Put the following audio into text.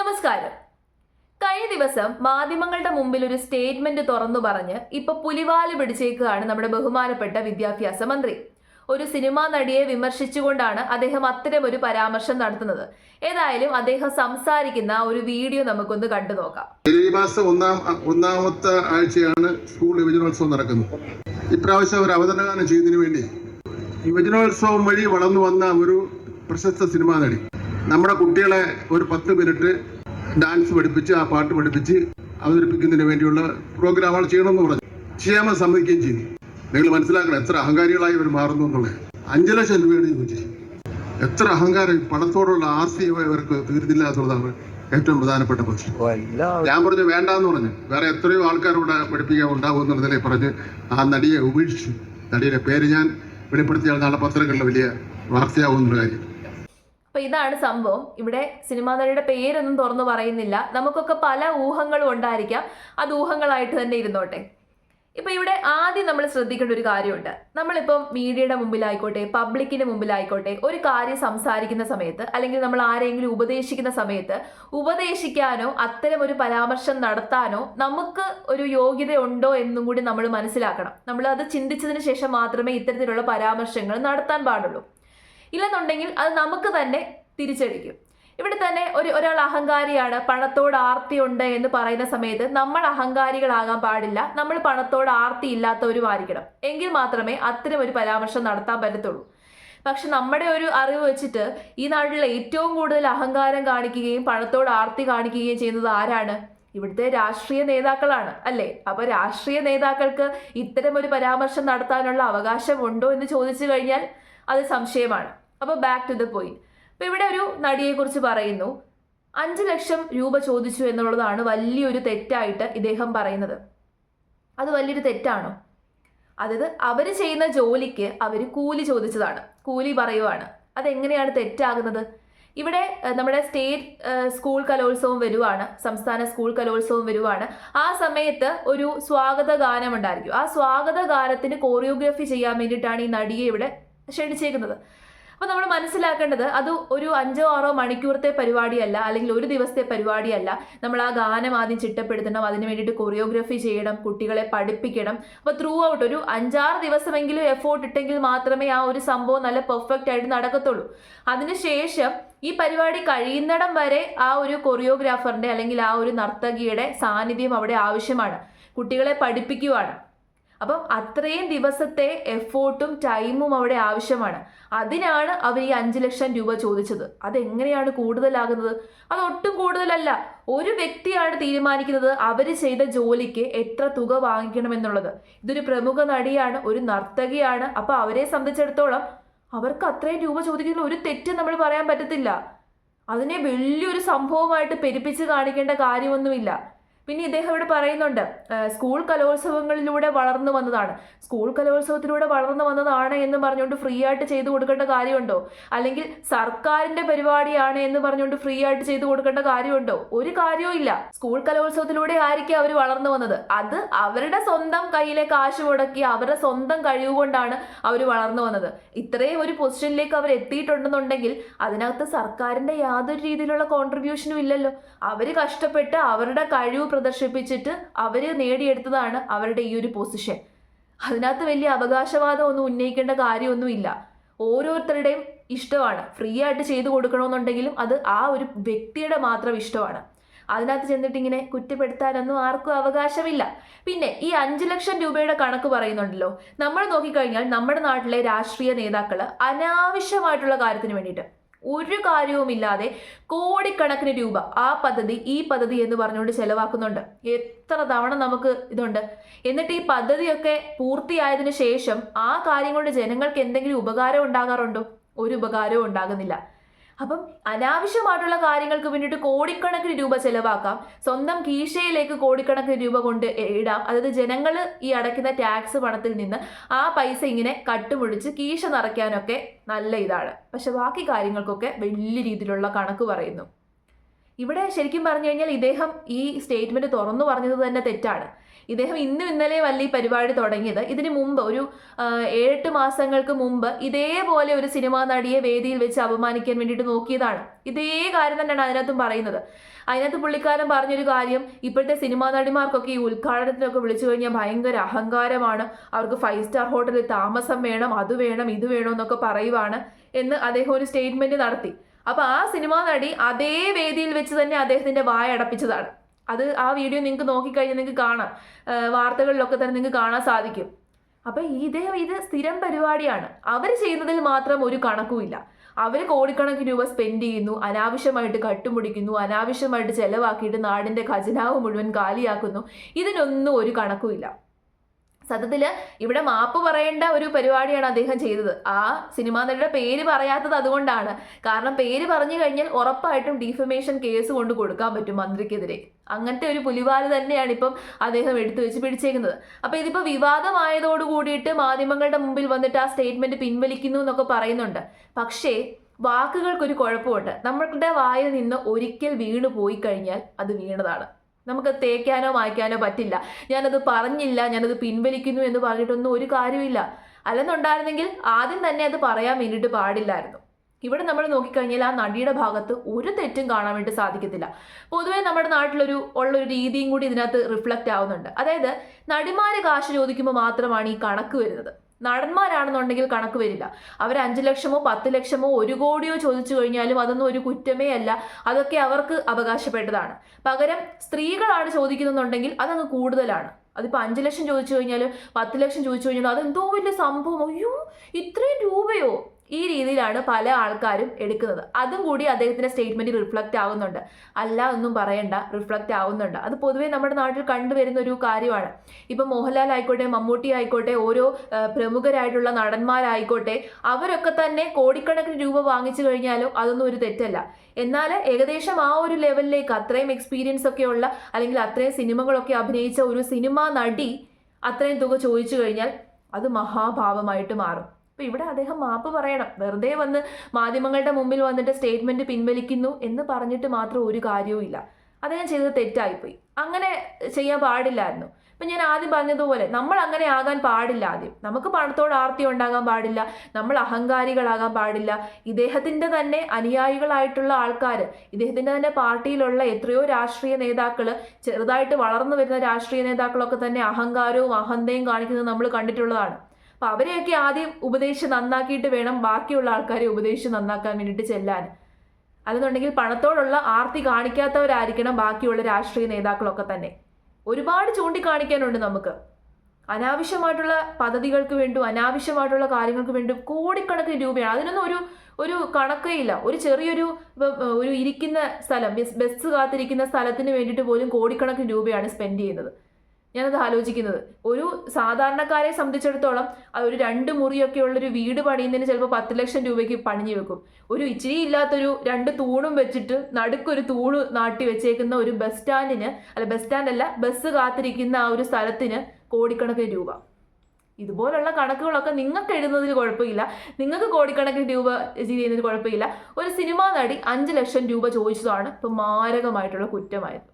നമസ്കാരം. കഴിഞ്ഞ ദിവസം മാധ്യമങ്ങളുടെ മുമ്പിൽ ഒരു സ്റ്റേറ്റ്മെന്റ് തുറന്നു പറഞ്ഞ് ഇപ്പൊ പുലിവാൽ പിടിച്ചേക്കുകയാണ് നമ്മുടെ ബഹുമാനപ്പെട്ട വിദ്യാഭ്യാസ മന്ത്രി. ഒരു സിനിമാ നടിയെ വിമർശിച്ചുകൊണ്ടാണ് അദ്ദേഹം അത്തരം ഒരു പരാമർശം നടത്തുന്നത്. ഏതായാലും അദ്ദേഹം സംസാരിക്കുന്ന ഒരു വീഡിയോ നമുക്കൊന്ന് കണ്ടു നോക്കാം. ഈ മാസം ഒന്നാം ഒന്നാമത്തെ ആഴ്ചയാണ് സ്കൂൾ യുവജനോത്സവം നടക്കുന്നത്. ഇപ്രാവശ്യം ഒരു അവതരണഗാനം ചെയ്തതിനു വേണ്ടി യുവജനോത്സവം വഴി വളർന്നു വന്ന ഒരു പ്രശസ്ത സിനിമാ നടി. നമ്മുടെ കുട്ടികളെ ഒരു പത്ത് മിനിറ്റ് ഡാൻസ് പഠിപ്പിച്ച് ആ പാട്ട് പഠിപ്പിച്ച് അവതരിപ്പിക്കുന്നതിന് വേണ്ടിയുള്ള പ്രോഗ്രാം പ്രോഗ്രാമുകൾ ചെയ്യണമെന്ന് പറഞ്ഞു. ചെയ്യാമെന്ന് സമ്മതിക്കുകയും ചെയ്തു. നിങ്ങൾ മനസ്സിലാക്കണം എത്ര അഹങ്കാരികളായി ഇവർ മാറുന്നു എന്നുള്ളത്. അഞ്ചു ലക്ഷം രൂപയാണ് ചോദിച്ചു എത്ര അഹങ്കാരം പണത്തോടുള്ള ആർത്തി ഇവർക്ക് തീർന്നില്ല എന്നുള്ളതാണ് ഏറ്റവും പ്രധാനപ്പെട്ട പ്രശ്നം ഞാൻ പറഞ്ഞു വേണ്ടെന്ന് പറഞ്ഞു. വേറെ എത്രയോ ആൾക്കാരോട് പഠിപ്പിക്കാൻ ഉണ്ടാവും എന്നുള്ള നിലയിൽ പറഞ്ഞ് ആ നടിയെ ഉപേക്ഷിച്ചു. നടിയുടെ പേര് ഞാൻ വെളിപ്പെടുത്തിയാൽ നാളെ പത്രങ്ങളിൽ വലിയ വാർത്തയാവുന്ന കാര്യം. അപ്പൊ ഇതാണ് സംഭവം. ഇവിടെ സിനിമാ നടിയുടെ പേരൊന്നും തുറന്നു പറയുന്നില്ല. നമുക്കൊക്കെ പല ഊഹങ്ങളും ഉണ്ടായിരിക്കാം. അത് ഊഹങ്ങളായിട്ട് തന്നെ ഇരുന്നോട്ടെ. ഇപ്പൊ ഇവിടെ ആദ്യം നമ്മൾ ശ്രദ്ധിക്കേണ്ട ഒരു കാര്യമുണ്ട്. നമ്മളിപ്പം മീഡിയയുടെ മുമ്പിലായിക്കോട്ടെ പബ്ലിക്കിന്റെ മുമ്പിലായിക്കോട്ടെ ഒരു കാര്യം സംസാരിക്കുന്ന സമയത്ത് അല്ലെങ്കിൽ നമ്മൾ ആരെങ്കിലും ഉപദേശിക്കുന്ന സമയത്ത് ഉപദേശിക്കാനോ അത്തരം ഒരു പരാമർശം നടത്താനോ നമുക്ക് ഒരു യോഗ്യത ഉണ്ടോ എന്നും കൂടി നമ്മൾ മനസ്സിലാക്കണം. നമ്മൾ അത് ചിന്തിച്ചതിന് ശേഷം മാത്രമേ ഇത്തരത്തിലുള്ള പരാമർശങ്ങൾ നടത്താൻ പാടുള്ളൂ. ഇല്ലെന്നുണ്ടെങ്കിൽ അത് നമുക്ക് തന്നെ തിരിച്ചടിക്കും. ഇവിടെ തന്നെ ഒരു ഒരാൾ അഹങ്കാരിയാണ് പണത്തോട് ആർത്തിയുണ്ട് എന്ന് പറയുന്ന സമയത്ത് നമ്മൾ അഹങ്കാരികളാകാൻ പാടില്ല നമ്മൾ പണത്തോട് ആർത്തി ഇല്ലാത്തവരുമായിരിക്കണം എങ്കിൽ മാത്രമേ അത്തരം ഒരു പരാമർശം നടത്താൻ പറ്റത്തുള്ളൂ. പക്ഷെ നമ്മുടെ ഒരു അറിവ് വെച്ചിട്ട് ഈ നാട്ടിൽ ഏറ്റവും കൂടുതൽ അഹങ്കാരം കാണിക്കുകയും പണത്തോട് ആർത്തി കാണിക്കുകയും ചെയ്യുന്നത് ആരാണ്? ഇവിടുത്തെ രാഷ്ട്രീയ നേതാക്കളാണ് അല്ലേ? അപ്പൊ രാഷ്ട്രീയ നേതാക്കൾക്ക് ഇത്തരം ഒരു പരാമർശം നടത്താനുള്ള അവകാശമുണ്ടോ എന്ന് ചോദിച്ചു കഴിഞ്ഞാൽ അത് സംശയമാണ്. അപ്പോൾ ബാക്ക് ടു ദ പോയിന്റ് അപ്പോൾ ഇവിടെ ഒരു നടിയെക്കുറിച്ച് പറയുന്നു. അഞ്ച് ലക്ഷം രൂപ ചോദിച്ചു എന്നുള്ളതാണ് വലിയൊരു തെറ്റായിട്ട് ഇദ്ദേഹം പറയുന്നത്. അത് വലിയൊരു തെറ്റാണോ? അതായത് അവർ ചെയ്യുന്ന ജോലിക്ക് അവർ കൂലി ചോദിച്ചതാണ്. കൂലി പറയുവാണ്. അതെങ്ങനെയാണ് തെറ്റാകുന്നത്? ഇവിടെ നമ്മുടെ സ്റ്റേറ്റ് സ്കൂൾ കലോത്സവം വരുവാണ് സംസ്ഥാന സ്കൂൾ കലോത്സവം വരുവാണ്. ആ സമയത്ത് ഒരു സ്വാഗത ഗാനം ഉണ്ടായിരിക്കും. ആ സ്വാഗത ഗാനത്തിന് കോറിയോഗ്രാഫി ചെയ്യാൻ വേണ്ടിയിട്ടാണ് ഈ നടിയെ ഇവിടെ ക്ഷണിച്ചേക്കുന്നത്. അപ്പോൾ നമ്മൾ മനസ്സിലാക്കേണ്ടത് അത് ഒരു അഞ്ചോ ആറോ മണിക്കൂറത്തെ പരിപാടിയല്ല അല്ലെങ്കിൽ ഒരു ദിവസത്തെ പരിപാടിയല്ല. നമ്മൾ ആ ഗാനം ആദ്യം ചിട്ടപ്പെടുത്തണം അതിന് വേണ്ടിയിട്ട് കൊറിയോഗ്രഫി ചെയ്യണം കുട്ടികളെ പഠിപ്പിക്കണം. അപ്പോൾ ത്രൂ ഔട്ട് ഒരു അഞ്ചാറ് ദിവസമെങ്കിലും എഫോർട്ട് ഇട്ടെങ്കിൽ മാത്രമേ ആ ഒരു സംഭവം നല്ല പെർഫെക്റ്റ് ആയിട്ട് നടക്കത്തുള്ളൂ. അതിനുശേഷം ഈ പരിപാടി കഴിയുന്നിടം വരെ ആ ഒരു കൊറിയോഗ്രാഫറിന്റെ അല്ലെങ്കിൽ ആ ഒരു നർത്തകിയുടെ സാന്നിധ്യം അവിടെ ആവശ്യമാണ്. കുട്ടികളെ പഠിപ്പിക്കുവാണ്. അപ്പം അത്രയും ദിവസത്തെ എഫോർട്ടും ടൈമും അവിടെ ആവശ്യമാണ്. അതിനാണ് അവർ ഈ അഞ്ച് ലക്ഷം രൂപ ചോദിച്ചത്. അതെങ്ങനെയാണ് കൂടുതലാകുന്നത്? അത് ഒട്ടും കൂടുതലല്ല. ഒരു വ്യക്തിയാണ് തീരുമാനിക്കുന്നത് അവർ ചെയ്ത ജോലിക്ക് എത്ര തുക വാങ്ങിക്കണമെന്നുള്ളത്. ഇതൊരു പ്രമുഖ നടിയാണ് ഒരു നർത്തകിയാണ്. അപ്പോൾ അവരെ സംബന്ധിച്ചിടത്തോളം അവർക്ക് അത്രയും രൂപ ചോദിക്കുന്ന ഒരു തെറ്റ് നമ്മൾ പറയാൻ പറ്റത്തില്ല. അതിനെ വലിയൊരു സംഭവമായിട്ട് പെരുപ്പിച്ച് കാണിക്കേണ്ട കാര്യമൊന്നുമില്ല. പിന്നെ ഇദ്ദേഹം ഇവിടെ പറയുന്നുണ്ട് സ്കൂൾ കലോത്സവങ്ങളിലൂടെ വളർന്നു വന്നതാണ്. സ്കൂൾ കലോത്സവത്തിലൂടെ വളർന്നു വന്നതാണ് എന്ന് പറഞ്ഞുകൊണ്ട് ഫ്രീ ആയിട്ട് ചെയ്തു കൊടുക്കേണ്ട കാര്യമുണ്ടോ? അല്ലെങ്കിൽ സർക്കാരിന്റെ പരിപാടിയാണ് എന്ന് പറഞ്ഞുകൊണ്ട് ഫ്രീ ആയിട്ട് ചെയ്തു കൊടുക്കേണ്ട കാര്യമുണ്ടോ? ഒരു കാര്യവും ഇല്ല. സ്കൂൾ കലോത്സവത്തിലൂടെ ആയിരിക്കും അവർ വളർന്നു വന്നത്. അത് അവരുടെ സ്വന്തം കയ്യിലെ കാശ് മുടക്കി അവരുടെ സ്വന്തം കഴിവ് കൊണ്ടാണ് അവർ വളർന്നു വന്നത്. ഇത്രയും ഒരു പൊസിഷനിലേക്ക് അവർ എത്തിയിട്ടുണ്ടെന്നുണ്ടെങ്കിൽ അതിനകത്ത് സർക്കാരിന്റെ യാതൊരു രീതിയിലുള്ള കോൺട്രിബ്യൂഷനും ഇല്ലല്ലോ. അവർ കഷ്ടപ്പെട്ട് അവരുടെ കഴിവ് പ്രദർശിപ്പിച്ചിട്ട് അവർ നേടിയെടുത്തതാണ് അവരുടെ ഈ ഒരു പൊസിഷൻ അതിനകത്ത് വലിയ അവകാശവാദം ഒന്നും ഉന്നയിക്കേണ്ട കാര്യമൊന്നുമില്ല. ഓരോരുത്തരുടെയും ഇഷ്ടമാണ്. ഫ്രീ ആയിട്ട് ചെയ്തു കൊടുക്കണമെന്നുണ്ടെങ്കിലും അത് ആ ഒരു വ്യക്തിയുടെ മാത്രം ഇഷ്ടമാണ്. അതിനകത്ത് ചെന്നിട്ട് ഇങ്ങനെ കുറ്റപ്പെടുത്താനൊന്നും ആർക്കും അവകാശമില്ല. പിന്നെ ഈ അഞ്ചു ലക്ഷം രൂപയുടെ കണക്ക് പറയുന്നുണ്ടല്ലോ. നമ്മൾ നോക്കിക്കഴിഞ്ഞാൽ നമ്മുടെ നാട്ടിലെ രാഷ്ട്രീയ നേതാക്കൾ അനാവശ്യമായിട്ടുള്ള കാര്യത്തിന് വേണ്ടിയിട്ട് ഒരു കാര്യവുമില്ലാതെ കോടിക്കണക്കിന് രൂപ ആ പദ്ധതി ഈ പദ്ധതി എന്ന് പറഞ്ഞുകൊണ്ട് ചെലവാക്കുന്നുണ്ട്. എത്ര തവണ നമുക്ക് ഇതുണ്ട്. എന്നിട്ട് ഈ പദ്ധതിയൊക്കെ പൂർത്തിയായതിനു ശേഷം ആ കാര്യം കൊണ്ട് ജനങ്ങൾക്ക് എന്തെങ്കിലും ഉപകാരം ഉണ്ടാകാറുണ്ടോ? ഒരു ഉപകാരവും ഉണ്ടാകുന്നില്ല. അപ്പം അനാവശ്യമായിട്ടുള്ള കാര്യങ്ങൾക്ക് വേണ്ടിയിട്ട് കോടിക്കണക്കിന് രൂപ ചെലവാക്കാം. സ്വന്തം കീശയിലേക്ക് കോടിക്കണക്കിന് രൂപ കൊണ്ട് ഇടാം. അതായത് ജനങ്ങൾ ഈ അടയ്ക്കുന്ന ടാക്സ് പണത്തിൽ നിന്ന് ആ പൈസ ഇങ്ങനെ കട്ടുമുടിച്ച് കീശ നിറയ്ക്കാനൊക്കെ നല്ല ഇതാണ്. പക്ഷെ ബാക്കി കാര്യങ്ങൾക്കൊക്കെ വലിയ രീതിയിലുള്ള കണക്ക് പറയുന്നു. ഇവിടെ ശരിക്കും പറഞ്ഞു കഴിഞ്ഞാൽ ഇദ്ദേഹം ഈ സ്റ്റേറ്റ്മെന്റ് തുറന്നു പറഞ്ഞത് തന്നെ തെറ്റാണ്. ഇദ്ദേഹം ഇന്നും ഇന്നലെ അല്ല ഈ പരിപാടി തുടങ്ങിയത്. ഇതിന് മുമ്പ് ഒരു ഏഴെട്ട് മാസങ്ങൾക്ക് മുമ്പ് ഇതേപോലെ ഒരു സിനിമാ നടിയെ വേദിയിൽ വെച്ച് അപമാനിക്കാൻ വേണ്ടിയിട്ട് നോക്കിയതാണ്. ഇതേ കാര്യം തന്നെയാണ് അതിനകത്തും പറയുന്നത്. അതിനകത്ത് പുള്ളിക്കാരൻ പറഞ്ഞൊരു കാര്യം ഇപ്പോഴത്തെ സിനിമാ നടിമാർക്കൊക്കെ ഈ ഉദ്ഘാടനത്തിനൊക്കെ വിളിച്ചു കഴിഞ്ഞാൽ ഭയങ്കര അഹങ്കാരമാണ്. അവർക്ക് ഫൈവ് സ്റ്റാർ ഹോട്ടലിൽ താമസം വേണം അത് വേണം ഇത് വേണം എന്നൊക്കെ പറയുവാണ് എന്ന് അദ്ദേഹം ഒരു സ്റ്റേറ്റ്മെന്റ് നടത്തി. അപ്പൊ ആ സിനിമാ നടി അതേ വേദിയിൽ വെച്ച് തന്നെ അദ്ദേഹത്തിന്റെ വായ അടപ്പിച്ചതാണ്. അത് ആ വീഡിയോ നിങ്ങൾക്ക് നോക്കിക്കഴിഞ്ഞാൽ നിങ്ങൾക്ക് കാണാം. വാർത്തകളിലൊക്കെ തന്നെ നിങ്ങൾക്ക് കാണാൻ സാധിക്കും. അപ്പൊ ഇദ്ദേഹം ഇത് സ്ഥിരം പരിപാടിയാണ്. അവർ ചെയ്യുന്നതിൽ മാത്രം ഒരു കണക്കുമില്ല. അവർ കോടിക്കണക്കിന് രൂപ സ്പെൻഡ് ചെയ്യുന്നു അനാവശ്യമായിട്ട് കട്ടുമുടിക്കുന്നു അനാവശ്യമായിട്ട് ചെലവാക്കിയിട്ട് നാടിന്റെ ഖജനാവ് മുഴുവൻ കാലിയാക്കുന്നു. ഇതിനൊന്നും ഒരു കണക്കുമില്ല. സത്യത്തിൽ ഇവിടെ മാപ്പ് പറയേണ്ട ഒരു പരിപാടിയാണ് അദ്ദേഹം ചെയ്തത്. ആ സിനിമാ നടിയുടെ പേര് പറയാത്തത് അതുകൊണ്ടാണ്. കാരണം പേര് പറഞ്ഞു കഴിഞ്ഞാൽ ഉറപ്പായിട്ടും ഡീഫമേഷൻ കേസ് കൊണ്ട് കൊടുക്കാൻ പറ്റും മന്ത്രിക്കെതിരെ. അങ്ങനത്തെ ഒരു പുലിവാൽ തന്നെയാണ് ഇപ്പം അദ്ദേഹം എടുത്തു വെച്ച് പിടിച്ചേക്കുന്നത്. അപ്പൊ ഇതിപ്പോ വിവാദമായതോട് കൂടിയിട്ട് മാധ്യമങ്ങളുടെ മുമ്പിൽ വന്നിട്ട് ആ സ്റ്റേറ്റ്മെന്റ് പിൻവലിക്കുന്നു എന്നൊക്കെ പറയുന്നുണ്ട്. പക്ഷേ വാക്കുകൾക്കൊരു കുഴപ്പമുണ്ട്. നമ്മളുടെ വായിൽ നിന്ന് ഒരിക്കൽ വീണു പോയി കഴിഞ്ഞാൽ അത് വീണതാണ്. നമുക്ക് തേക്കാനോ മായ്ക്കാനോ പറ്റില്ല. ഞാനത് പറഞ്ഞില്ല ഞാനത് പിൻവലിക്കുന്നു എന്ന് പറഞ്ഞിട്ടൊന്നും ഒരു കാര്യമില്ല അല്ലെന്നുണ്ടായിരുന്നെങ്കിൽ ആദ്യം തന്നെ അത് പറയാൻ വേണ്ടിയിട്ട് പാടില്ലായിരുന്നു. ഇവിടെ നമ്മൾ നോക്കിക്കഴിഞ്ഞാൽ ആ നടിയുടെ ഭാഗത്ത് ഒരു തെറ്റും കാണാൻ വേണ്ടി സാധിക്കത്തില്ല. പൊതുവെ നമ്മുടെ നാട്ടിലൊരു ഉള്ളൊരു രീതിയും കൂടി ഇതിനകത്ത് റിഫ്ലക്റ്റ് ആവുന്നുണ്ട്. അതായത് നടിമാര് കാശ് ചോദിക്കുമ്പോൾ മാത്രമാണ് ഈ കണക്ക് വരുന്നത്. നടന്മാരാണെന്നുണ്ടെങ്കിൽ കണക്ക് വരില്ല. അവർ അഞ്ച് ലക്ഷമോ പത്ത് ലക്ഷമോ ഒരു കോടിയോ ചോദിച്ചു കഴിഞ്ഞാലും അതൊന്നും ഒരു കുറ്റമേ അല്ല. അതൊക്കെ അവർക്ക് അവകാശപ്പെട്ടതാണ്. പകരം സ്ത്രീകളാണ് ചോദിക്കുന്നുണ്ടെങ്കിൽ അതങ്ങ് കൂടുതലാണ്. അതിപ്പോൾ അഞ്ച് ലക്ഷം ചോദിച്ചു കഴിഞ്ഞാലും പത്ത് ലക്ഷം ചോദിച്ചു കഴിഞ്ഞാൽ അതെന്തോ വലിയ സംഭവം. അയ്യോ ഇത്രയും രൂപയോ? ഈ രീതിയിലാണ് പല ആൾക്കാരും എടുക്കുന്നത്. അതും കൂടി അദ്ദേഹത്തിന്റെ സ്റ്റേറ്റ്മെന്റിൽ റിഫ്ലക്റ്റ് ആവുന്നുണ്ട്. അല്ല ഒന്നും പറയണ്ട റിഫ്ലക്റ്റ് ആവുന്നുണ്ട്. അത് പൊതുവേ നമ്മുടെ നാട്ടിൽ കണ്ടുവരുന്ന ഒരു കാര്യമാണ്. ഇപ്പം മോഹൻലാൽ ആയിക്കോട്ടെ മമ്മൂട്ടി ആയിക്കോട്ടെ ഓരോ പ്രമുഖരായിട്ടുള്ള നടന്മാരായിക്കോട്ടെ അവരൊക്കെ തന്നെ കോടിക്കണക്കിന് രൂപ വാങ്ങിച്ചു കഴിഞ്ഞാലും അതൊന്നും ഒരു തെറ്റല്ല. എന്നാൽ ഏകദേശം ആ ഒരു ലെവലിലേക്ക് അത്രയും എക്സ്പീരിയൻസ് ഒക്കെ ഉള്ള അല്ലെങ്കിൽ അത്രയും സിനിമകളൊക്കെ അഭിനയിച്ച ഒരു സിനിമാ നടി അത്രയും തുക ചോദിച്ചു കഴിഞ്ഞാൽ അത് മഹാഭാവമായിട്ട് മാറും. അപ്പൊ ഇവിടെ അദ്ദേഹം മാപ്പ് പറയണം. വെറുതെ വന്ന് മാധ്യമങ്ങളുടെ മുമ്പിൽ വന്നിട്ട് സ്റ്റേറ്റ്മെന്റ് പിൻവലിക്കുന്നു എന്ന് പറഞ്ഞിട്ട് മാത്രം ഒരു കാര്യവും ഇല്ല. അദ്ദേഹം ചെയ്തത് തെറ്റായിപ്പോയി. അങ്ങനെ ചെയ്യാൻ പാടില്ലായിരുന്നു. ഇപ്പം ഞാൻ ആദ്യം പറഞ്ഞതുപോലെ നമ്മൾ അങ്ങനെ ആകാൻ പാടില്ല ആദ്യം. നമുക്ക് പണത്തോട് ആർത്തി ഉണ്ടാകാൻ പാടില്ല. നമ്മൾ അഹങ്കാരികളാകാൻ പാടില്ല. ഇദ്ദേഹത്തിന്റെ തന്നെ അനുയായികളായിട്ടുള്ള ആൾക്കാർ ഇദ്ദേഹത്തിന്റെ തന്നെ പാർട്ടിയിലുള്ള എത്രയോ രാഷ്ട്രീയ നേതാക്കൾ ചെറുതായിട്ട് വളർന്നു വരുന്ന രാഷ്ട്രീയ നേതാക്കളൊക്കെ തന്നെ അഹങ്കാരവും അഹന്തയും കാണിക്കുന്നത് നമ്മൾ കണ്ടിട്ടുള്ളതാണ്. അപ്പം അവരെയൊക്കെ ആദ്യം ഉപദേശം നന്നാക്കിയിട്ട് വേണം ബാക്കിയുള്ള ആൾക്കാരെ ഉപദേശം നന്നാക്കാൻ വേണ്ടിയിട്ട് ചെല്ലാൻ. അല്ലെന്നുണ്ടെങ്കിൽ പണത്തോടുള്ള ആർത്തി കാണിക്കാത്തവരായിരിക്കണം ബാക്കിയുള്ള രാഷ്ട്രീയ നേതാക്കളൊക്കെ തന്നെ. ഒരുപാട് ചൂണ്ടിക്കാണിക്കാനുണ്ട് നമുക്ക്. അനാവശ്യമായിട്ടുള്ള പദ്ധതികൾക്ക് വേണ്ടും അനാവശ്യമായിട്ടുള്ള കാര്യങ്ങൾക്ക് വേണ്ടും കോടിക്കണക്കിന് രൂപയാണ്. അതിനൊന്നും ഒരു ഒരു കണക്കേ ഇല്ല. ഒരു ചെറിയൊരു ഒരു ഇരിക്കുന്ന സ്ഥലം ബസ് കാത്തിരിക്കുന്ന സ്ഥലത്തിന് വേണ്ടിയിട്ട് പോലും കോടിക്കണക്കിന് രൂപയാണ് സ്പെൻഡ് ചെയ്യുന്നത്. ഞാനത് ആലോചിക്കുന്നത്. ഒരു സാധാരണക്കാരെ സംബന്ധിച്ചിടത്തോളം അത് ഒരു രണ്ട് മുറിയൊക്കെ ഉള്ളൊരു വീട് പണിയുന്നതിന് ചിലപ്പോൾ പത്ത് ലക്ഷം രൂപയ്ക്ക് പണിഞ്ഞു വെക്കും. ഒരു ഇച്ചിരി ഇല്ലാത്തൊരു രണ്ട് തൂണും വെച്ചിട്ട് നടുക്കൊരു തൂണ് നാട്ടി വെച്ചേക്കുന്ന ഒരു ബസ് സ്റ്റാൻഡിന് അല്ല ബസ് സ്റ്റാൻഡല്ല ബസ് കാത്തിരിക്കുന്ന ആ ഒരു സ്ഥലത്തിന് കോടിക്കണക്കിന് രൂപ. ഇതുപോലുള്ള കണക്കുകളൊക്കെ നിങ്ങൾക്ക് എഴുതുന്നതിൽ കുഴപ്പമില്ല. നിങ്ങൾക്ക് കോടിക്കണക്കിന് രൂപ ചെയ്യുന്നതിൽ കുഴപ്പമില്ല. ഒരു സിനിമാ നടി അഞ്ച് ലക്ഷം രൂപ ചോദിച്ചതാണ് ഇപ്പം മാരകമായിട്ടുള്ള കുറ്റമായത്.